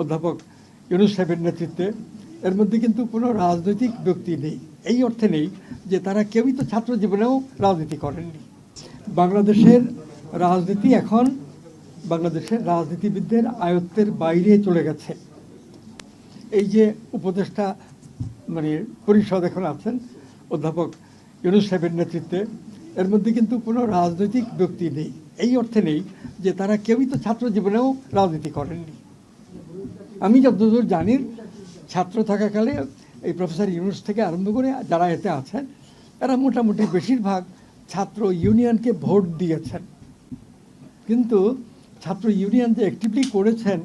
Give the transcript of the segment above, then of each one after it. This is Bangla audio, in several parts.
অধ্যাপক ইউনুস সাহেবের নেতৃত্বে, এর মধ্যে কিন্তু কোনো রাজনৈতিক ব্যক্তি নেই। এই অর্থে নেই যে তারা কেউই তো ছাত্র জীবনেও রাজনীতি করেননি। বাংলাদেশের রাজনীতি এখন বাংলাদেশের রাজনীতিবিদদের আয়ত্তের বাইরে চলে গেছে। এই যে উপদেষ্টা মানে পরিষদ এখন আছেন, অধ্যাপক ইউনুস সাহেবের নেতৃত্বে, এর মধ্যে কিন্তু কোনো রাজনৈতিক ব্যক্তি নেই। এই অর্থে নেই যে তারা কেউই তো ছাত্র জীবনেও রাজনীতি করেননি। আমি যতদূর জানি, ছাত্র থাকাকালে এই প্রফেসর ইউনুস থেকে আরম্ভ করে যারা এতে আছেন, এরা মোটামুটি বেশিরভাগ ছাত্র ইউনিয়নকে ভোট দিয়েছেন। কিন্তু ছাত্র ইউনিয়ন যে অ্যাক্টিভলি করেছেন,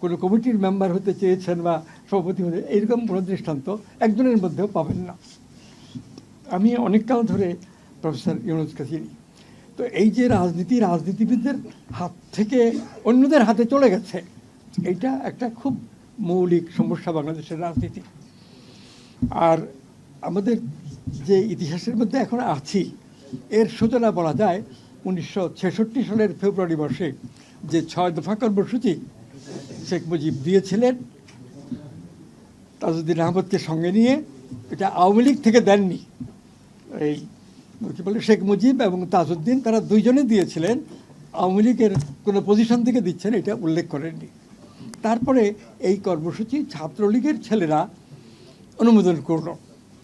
কোনো কমিটির মেম্বার হতে চেয়েছেন বা সভাপতি হতে, এইরকম কোনো দৃষ্টান্ত একজনের মধ্যেও পাবেন না। আমি অনেককাল ধরে প্রফেসর ইউনুসকে চিনি। তো এই যে রাজনীতি, রাজনীতিবিদদের হাত থেকে অন্যদের হাতে চলে গেছে এইটা একটা খুব মৌলিক সমস্যা বাংলাদেশের রাজনীতি। আর আমাদের যে ইতিহাসের মধ্যে এখন আছি, এর সূচনা বলা যায় উনিশশো ছেষট্টি সালের ফেব্রুয়ারি মাসে যে ছয় দফা কর্মসূচি শেখ মুজিব দিয়েছিলেন, তাজউদ্দিন আহমদকে সঙ্গে নিয়ে, এটা আওয়ামী লীগ থেকে দেননি। এই কি বলে, শেখ মুজিব এবং তাজউদ্দিন তারা দুইজনে দিয়েছিলেন, আওয়ামী লীগের কোনো পজিশন থেকে দিচ্ছেন, এটা উল্লেখ করেননি। তারপরে এই কর্মসূচি ছাত্রলীগের ছেলেরা অনুমোদন করল।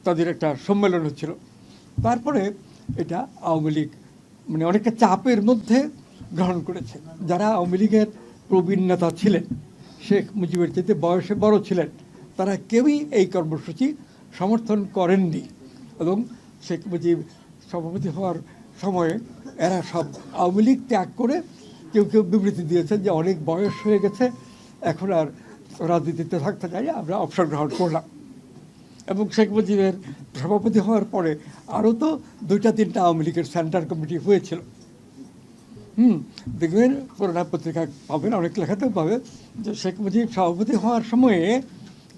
তাদের একটা সম্মেলন হচ্ছিল। তারপরে এটা আওয়ামী লীগ মানে অনেকটা চাপের মধ্যে গ্রহণ করেছে। যারা আওয়ামী লীগের প্রবীণ নেতা ছিলেন, শেখ মুজিবের চাইতে বয়সে বড় ছিলেন, তারা কেউই এই কর্মসূচি সমর্থন করেননি এবং শেখ মুজিব সভাপতি হওয়ার সময়ে এরা সব আওয়ামী লীগ ত্যাগ করে কেউ কেউ বিবৃতি দিয়েছেন যে অনেক বয়স হয়ে গেছে এখন আর রাজনীতিতে থাকতে চাই, আমরা অবসর গ্রহণ করলাম। এবং শেখ মুজিবের সভাপতি হওয়ার পরে আরও তো দুইটা তিনটা আওয়ামী লীগের সেন্টার কমিটি হয়েছিল। হুম, দেখবেন পুরোনা পত্রিকা পাবেন, অনেক লেখাতেও পাবে যে শেখ মুজিব সভাপতি হওয়ার সময়ে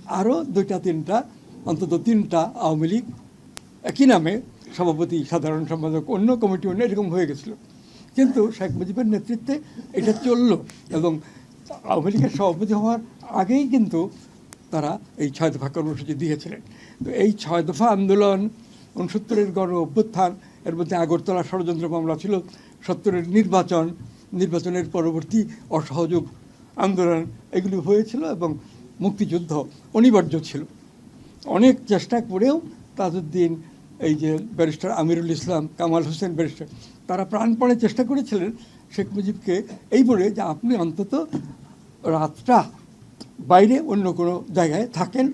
আরও দুইটা তিনটা, অন্তত তিনটা আওয়ামী লীগ একই নামে সভাপতি, সাধারণ সম্পাদক, অন্য কমিটি, অন্য এরকম হয়ে গেছিল। কিন্তু শেখ মুজিবের নেতৃত্বে এটা চলল এবং আওয়ামী লীগের সভাপতি হওয়ার আগেই কিন্তু তারা এই ছয় দফা কর্মসূচি দিয়েছিলেন। তো এই ছয় দফা আন্দোলন, উনসত্তরের গণ অভ্যুত্থান, এর মধ্যে আগরতলা ষড়যন্ত্র মামলা ছিল, সত্তরের নির্বাচন, নির্বাচনের পরবর্তী অসহযোগ আন্দোলন, এগুলি হয়েছিল এবং মুক্তিযুদ্ধ অনিবার্য ছিল। অনেক চেষ্টা করেও তাজউদ্দিন, এই যে ব্যারিস্টার আমিরুল ইসলাম, কামাল হোসেন ব্যারিস্টার, তারা প্রাণপণে চেষ্টা করেছিলেন শেখ মুজিবকে এই বলে যে আপনি অন্তত রাতটা বাইরে অন্য কোনো জায়গায় থাকেন।